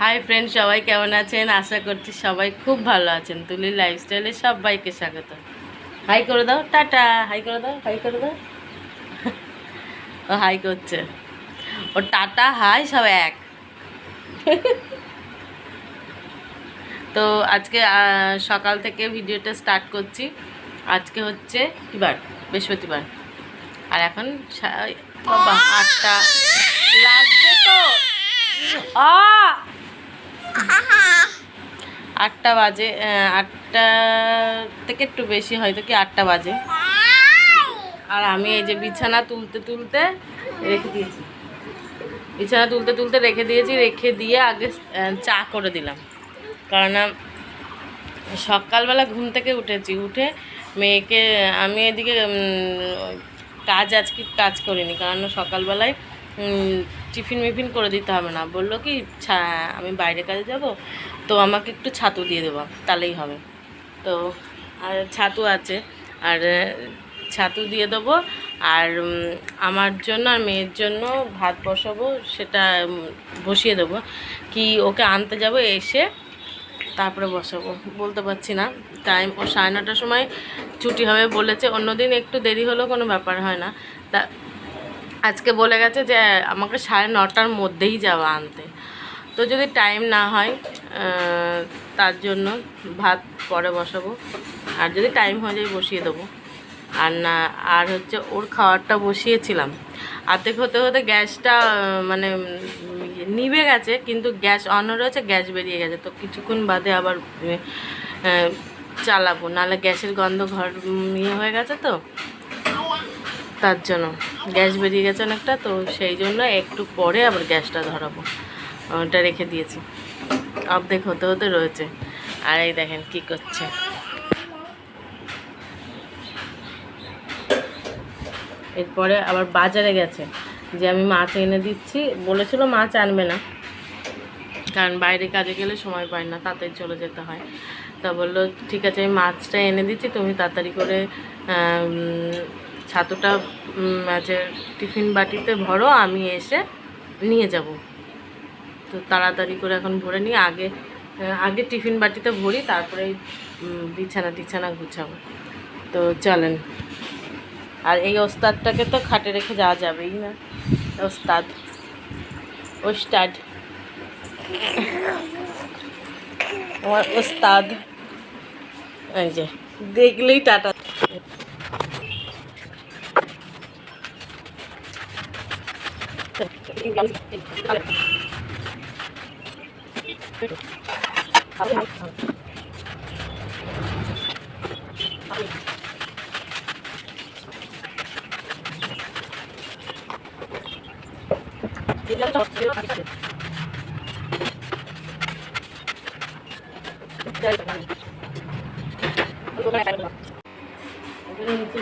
Hi friend সবাই কেমন আছেন? আশা করছি সবাই খুব ভালো আছেন। তুলি লাইফস্টাইলে সবাইকে স্বাগত। হাই করে দাও। টাটা। হাই করে দাও। হাই করে দাও। ও হাই করছে। ও টাটা হাই সব এক। তো আজকে সকাল থেকে ভিডিওটা স্টার্ট করছি। আজকে হচ্ছে কিবার বৃহস্পতিবার। আর এখন আটটা। লাগবে তো? আটটা বাজে আটটা থেকে একটু বেশি হয়তো কি আটটা বাজে। আর আমি এই যে বিছানা তুলতে তুলতে রেখে দিয়েছি। বিছানা তুলতে তুলতে রেখে দিয়েছি, রেখে দিয়ে আগে চা করে দিলাম। কারণ সকালবেলা ঘুম থেকে উঠেছি, উঠে মেয়েকে, আমি এদিকে কাজ আজকে কাজ করিনি কারণ সকালবেলায় টিফিন মিফিন করে দিতে হবে না। বলল কি আমি বাইরে কাজে যাব, তো আমাকে একটু ছাতু দিয়ে দেবো, তাহলেই হবে। তো, আর ছাতু আছে, আর ছাতু দিয়ে দেবো, আর আমার জন্য আর মেয়ের জন্য ভাত বসাবো, সেটা বসিয়ে দেবো। কি ওকে আনতে যাব এসে, তারপরে বসাবো। বলতে পারছি না। টাইম, ও সাড়ে নটার সময় ছুটি হবে বলেছে। অন্যদিন একটু দেরি হলেও কোনো ব্যাপার হয় না। তা আজকে বলে গেছে যে, আমাকে সাড়ে নটার মধ্যেই যাওয়া আনতে। তো যদি টাইম না হয় তার জন্য ভাত পরে বসাবো। আর যদি টাইম হয়ে যায়, বসিয়ে দেবো। আর না, আর হচ্ছে ওর খাবারটা বসিয়েছিলাম। আর্ধেক হতে হতে গ্যাসটা মানে নিভে গেছে, কিন্তু গ্যাস অন রয়েছে, গ্যাস বেরিয়ে গেছে। তো কিছুক্ষণ বাদে আবার চালাবো। নাহলে গ্যাসের গন্ধ ঘর ইয়ে হয়ে গেছে তো। তার জন্য। গ্যাস বেরিয়ে গেছে অনেকটা, তো সেই জন্য একটু পরে আবার গ্যাসটা ধরাবো। ওটা রেখে দিয়েছি। অর্ধেক হতে হতে রয়েছে। আর এই দেখেন কি করছে। এরপরে আবার বাজারে গেছে। যে আমি মাছ এনে দিচ্ছি, বলেছিল মাছ আনবে না। কারণ বাইরে কাজে গেলে সময় পায় না, তাড়াতাড়ি চলে যেতে হয়। তা বলল, ঠিক আছে, আমি মাছটা এনে দিচ্ছি, তুমি তাড়াতাড়ি করে ছাতুটা মাছের টিফিন বাটিতে ভরো, আমি এসে নিয়ে যাব। তো তাড়াতাড়ি করে এখন ভরে নিয়ে আগে আগে টিফিন বাটিতে ভরি তারপরে বিছানা টিছানা গুছাবো। তো চলেন। আর এই ওস্তাদটাকে তো খাটে রেখে যাওয়া যাবেই না। ওস্তাদ। ওস্তাদ। আমার ওস্তাদ। এই যে, দেখলেই টাটা।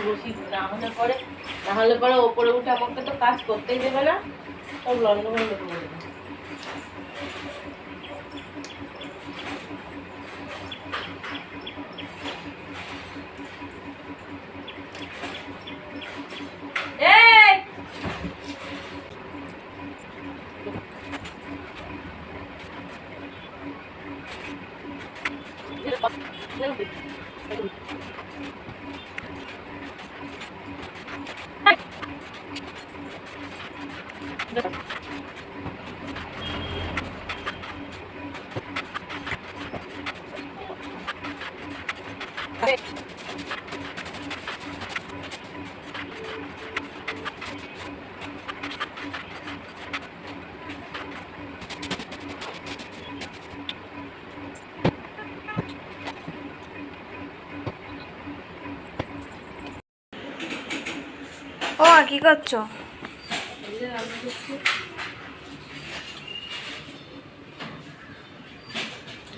বসি হলে পরে না হলে পরে ওপরে উঠে আমাকে তো কাজ করতেই দেবে না। সব লন্ডভন্ড করে দেবে ও কি করছ?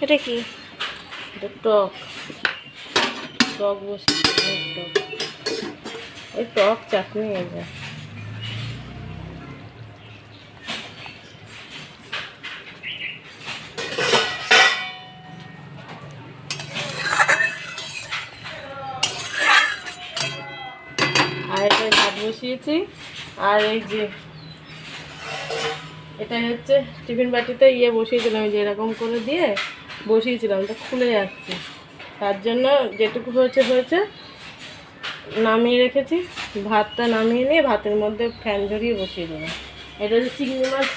এটা কি? টক। টক বসে টক। ওই টক চাটনি এটা আর এটা ভাত বসিয়েছি। আর এই যে এটা হচ্ছে টিফিন বাটিতে ইয়ে বসিয়েছিলাম যে এরকম করে দিয়ে বসিয়েছিলাম, তো খুলে যাচ্ছে। তার জন্য যেটুকু হয়েছে হয়েছে। নামিয়ে রেখেছি, ভাতটা নামিয়ে নিয়ে ভাতের মধ্যে ফ্যান ঝরিয়ে বসিয়ে দেবো এটা হচ্ছে চিংড়ি মাছ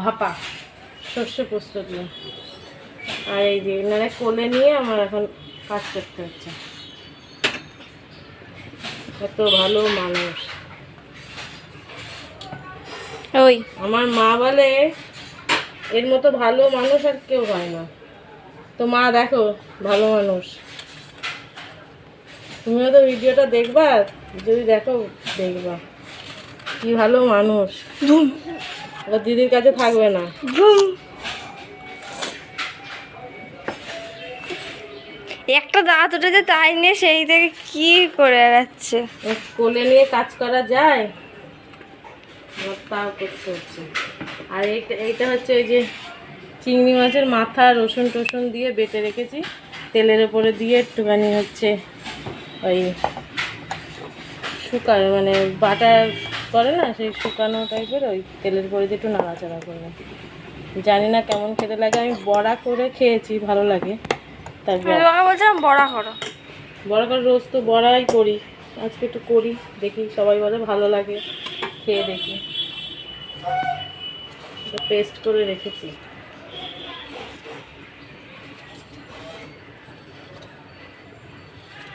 ভাপা শস্য প্রস্তুত আর এই যে এনারা কোলে নিয়ে আমার এখন কাজ করতে হচ্ছে। এত ভালো মানুষ। ওই। আমার মা বলে এর মতো ভালো মানুষ আর কেউ হয় না। তো মা দেখো ভালো মানুষ। তুমিও তো ভিডিওটা দেখবা যদি দেখো দেখবা। কি ভালো মানুষ। ও দিদির কাছে থাকবে না। একটা দাঁত উঠেছে তাই নিয়ে সেই থেকে কি করে বেড়াচ্ছে? কোলে নিয়ে কাজ করা যায়? তাও করতে হচ্ছে। আর এইটা এইটা হচ্ছে ওই যে চিংড়ি মাছের মাথা রসুন টসুন দিয়ে বেটে রেখেছি। তেলের উপরে দিয়ে একটুখানি হচ্ছে ওই শুকানো মানে বাটা করে না সেই শুকানো টাইপের ওই তেলের উপরে দিয়ে একটু নাড়াচাড়া করব জানি না কেমন খেতে লাগে আমি বড়া করে খেয়েছি ভালো লাগে। তারপর বলছিলাম বড়া করো। বড় করে রোজ তো বড়াই করি আজকে একটু করি দেখি সবাই বলে ভালো লাগে খেয়ে দেখি। পেস্ট করে রেখেছি।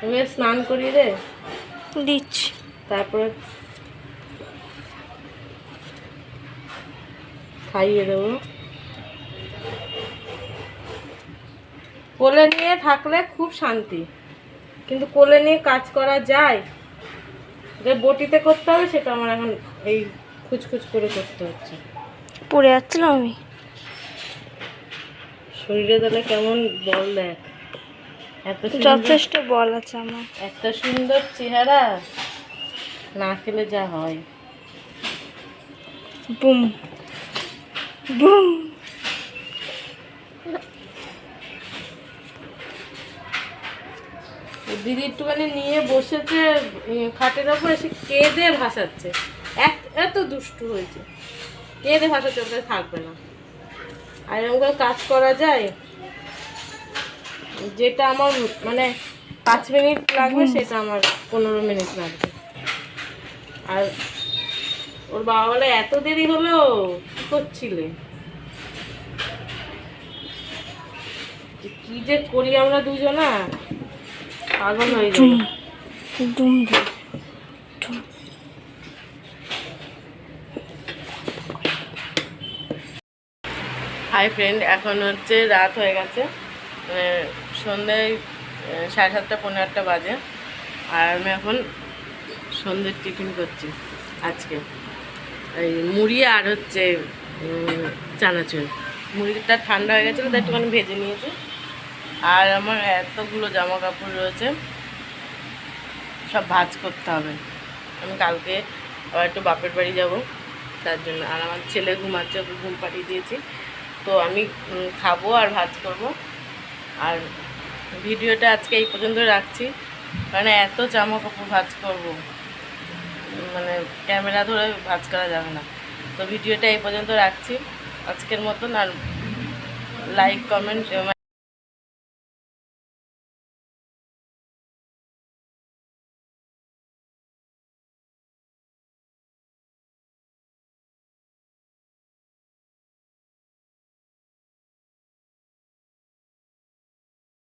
আমি স্নান করি রে দিচ্ছি। তারপরে খাইয়ে দেবো। কোলে নিয়ে থাকলে খুব শান্তি। কিন্তু কোলে নিয়ে কাজ করা যায়। যে বটিতে করতে হবে সেটা আমার এখন এই খুচখুচ করে করতে হচ্ছে। পড়ে যাচ্ছিলাম আমি। শরীরে তাহলে কেমন বল দেখ। এত যথেষ্ট বল আছে আমার। এত সুন্দর চেহারা। না খেলে যা হয়। বুম। বুম। দিদি একটুখানি নিয়ে বসেছে খাটের ওপর এসে কেঁদে ভাসাচ্ছে। এক এত দুষ্টু হয়েছে। কেঁদে ভাসাচ্ছে ওখানে থাকবে না। আর এরকম করে কাজ করা যায় যেটা আমার মানে পাঁচ মিনিট লাগবে সেটা আমার পনেরো মিনিট লাগবে। আর ওর বাবা বলে এত দেরি হলো কি করছিলে? কি যে করি আমরা দুজনা পাগল হয়ে যাবে হাই ফ্রেন্ড এখন হচ্ছে রাত হয়ে গেছে। মানে সন্ধ্যায় সাড়ে সাতটা পনেরো আটটা বাজে। আর আমি এখন সন্ধ্যের টিফিন করছি আজকে। এই মুড়ি আর হচ্ছে চানাচুর। মুড়িটা ঠান্ডা হয়ে গেছিল, তাই একটুখানি ভেজে নিয়েছি। আর আমার এতগুলো জামা কাপড় রয়েছে, সব ভাজ করতে হবে। আমি কালকে আবার একটু বাপের বাড়ি যাব, তার জন্য। আর আমার ছেলে ঘুমাচ্ছে ঘুম পাঠিয়ে দিয়েছি। তো আমি খাব আর ভাত করব। আর ভিডিওটা আজকে এই পর্যন্ত রাখছি। কারণ এত জামা কাপড় ভাজ করব। মানে ক্যামেরা ধরে ভাজ করা যাবে না। তো ভিডিওটা এই পর্যন্ত রাখছি। আজকের মতন আর লাইক কমেন্ট